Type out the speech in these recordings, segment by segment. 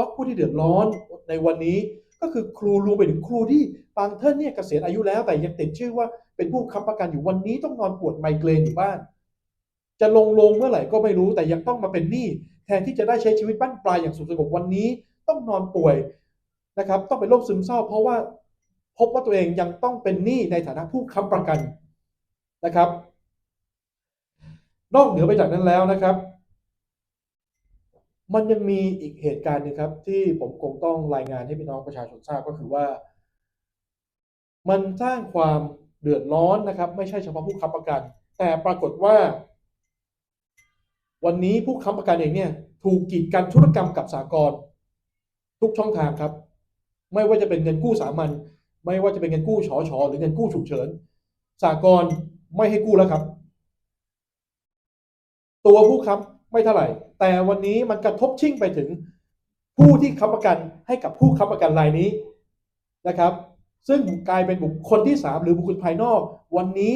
ราะผู้ที่เดือดร้อนในวันนี้ ก็คือครูรวมไปถึงครูที่บางท่านเนี่ยเกษียณอายุแล้วแต่ยังติดชื่อว่าเป็นผู้ค้ำประกันอยู่วันนี้ต้องนอนปวดไมเกรนอยู่บ้าน จะลงลงเมื่อไหร่ก็ไม่รู้แต่ยังต้องมาเป็นหนี้แทนที่จะได้ใช้ชีวิตบ้านปลายอย่างสุขสงบวันนี้ ต้องนอนป่วยนะครับ ต้องเป็นโรคซึมเศร้า เพราะว่าพบว่าตัวเองยังต้องเป็นหนี้ในฐานะผู้ค้ำประกันนะครับ นอกเหนือไปจากนั้นแล้วนะครับ มันยังมีอีกเหตุการณ์หนึงครับ ที่ผมคงต้องรายงานให้พี่น้องประชาชนทราบก็คือว่า มันสร้างความเดือดร้อนนะครับ ไม่ใช่เฉพาะผู้ค้ำประกัน แต่ปรากฏว่า วันนี้ผู้ค้ำประกันเองเนี่ยถูกกีดกันธุรกรรมกับสากลทุกช่องทางครับ ไม่ว่าจะเป็นเงินกู้สามัญไม่ว่าจะเป็นเงินกู้ชอชอหรือเงินกู้ฉุกเฉินสากลไม่ให้กู้แล้วครับ ตัวผู้ค้ำ ไม่เท่าไหร่ แต่วันนี้มันกระทบชิ่งไปถึงผู้ที่ค้ำประกันให้กับผู้ค้ำประกันรายนี้นะครับ ซึ่งกลายเป็นบุคคลที่สามหรือบุคคลภายนอก วันนี้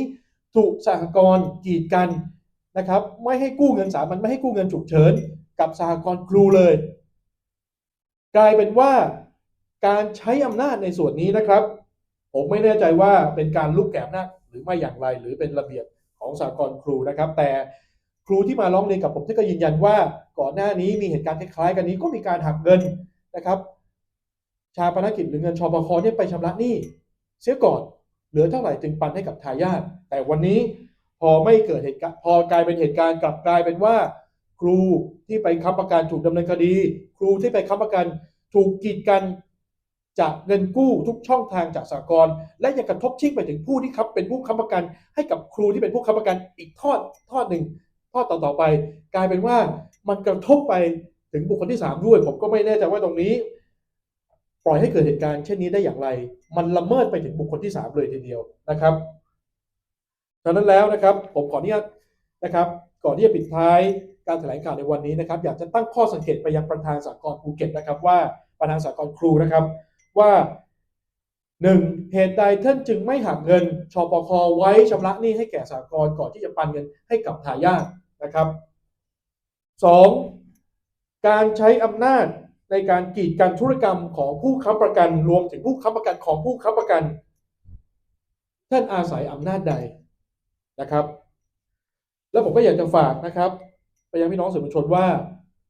ถูกสหกรณ์กีดกันนะครับ ไม่ให้กู้เงินสามัญไม่ให้กู้เงินฉุกเฉินกับสหกรณ์ครูเลย กลายเป็นว่าการใช้อำนาจในส่วนนี้นะครับ ผมไม่แน่ใจว่าเป็นการลุกแกมหน้าจหรือไม่อย่างไรหรือเป็นระเบียบของสากลครูนะครับ แต่ ครูที่มาร้องเรียนกับผมที่ก็ยืนยันว่าก่อนหน้านี้มีเหตุการณ์คล้ายๆกันนี้ก็มีการหักเงินนะครับ ชาปนกิจหรือเงินชปคเนี่ยไปชำระหนี้เสียก่อนเหลือเท่าไหร่จึงปันให้กับทายาทแต่วันนี้พอไม่เกิดเหตุการณ์พอกลายเป็นเหตุการณ์กลับกลายเป็นว่า ครูที่ไปค้ำประกันถูกดำเนินคดี ครูที่ไปค้ำประกันถูกกีดกันจากเงินกู้ทุกช่องทางจากสากลและยังกระทบชิงไปถึงผู้ที่ค้ำเป็นผู้ค้ำประกัน ให้กับครูที่เป็นผู้ค้ำประกันอีกทอดทอดหนึ่ง ทอดต่อๆไป กลายเป็นว่ามันกระทบไปถึงบุคคลที่สามด้วย ผมก็ไม่แน่ใจว่าตรงนี้ ปล่อยให้เกิดเหตุการณ์เช่นนี้ได้อย่างไร มันละเมิดไปถึงบุคคลที่สามเลยทีเดียวนะครับดังนั้นแล้วนะครับผมขออนุญาตนะครับ ก่อนที่จะปิดท้ายการแถลงข่าวในวันนี้นะครับ อยากจะตั้งข้อสังเกตไปยังประธานสากลภูเก็ตนะครับ ว่าประธานสากลครูนะครับว่าหนึ่งเหตุใดท่านจึงไม่หักเงินชปคไว้ชำระหนี้ให้แก่สากลก่อนที่จะปันเงินให้กับทายาท นะครับสองการใช้อำนาจในการกีดกันธุรกรรมของผู้ค้ำประกันรวมถึงผู้ค้ำประกันของผู้ค้ำประกัน ท่านอาศัยอำนาจใดนะครับ แล้วผมก็อยากจะฝากนะครับไปยังพี่น้องสื่อมวลชนว่า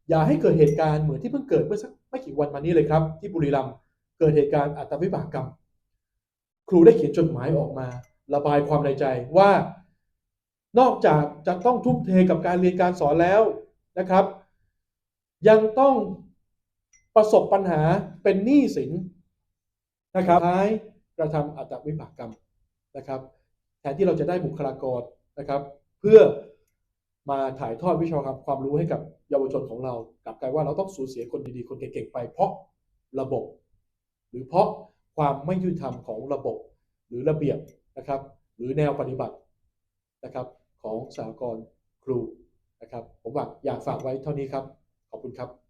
อย่าให้เกิดเหตุการณ์เหมือนที่เพิ่งเกิดเมื่อสักไม่กี่วันมานี้เลยครับ ที่บุรีรัมย์เกิดเหตุการณ์อัตวิบากกรรม ครูได้เขียนจดหมายออกมา ระบายความในใจว่า นอกจากจะต้องทุ่มเทกับการเรียนการสอนแล้วนะครับ ยังต้องประสบปัญหาเป็นหนี้สินนะครับท้ายกระทำอัตวิบากกรรมนะครับแทนที่เราจะได้บุคลากรนะครับ เพื่อมาถ่ายทอดวิชาความรู้ให้กับเยาวชนของเรากลับกลายว่าเราต้องสูญเสียคนดีๆ คนเก่งๆไป เพราะระบบ หรือเพราะความไม่ยุติธรรมของระบบ หรือระเบียบนะครับ หรือแนวปฏิบัตินะครับ ของสากลครูนะครับ ผมว่าอยากฝากไว้เท่านี้ครับ ขอบคุณครับ